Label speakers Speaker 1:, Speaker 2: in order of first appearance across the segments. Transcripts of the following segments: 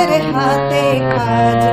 Speaker 1: तेरे हाथे का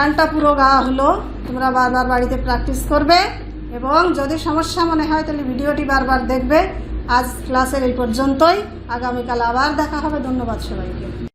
Speaker 1: গানটা পুরো গাওয়া হলো। তোমরা বারবার বাড়িতে প্র্যাকটিস করবে এবং যদি সমস্যা মনে হয় তাহলে ভিডিওটি বারবার দেখবে। আজ ক্লাসের এই পর্যন্তই। আগামীকাল আবার দেখা হবে। ধন্যবাদ সবাইকে।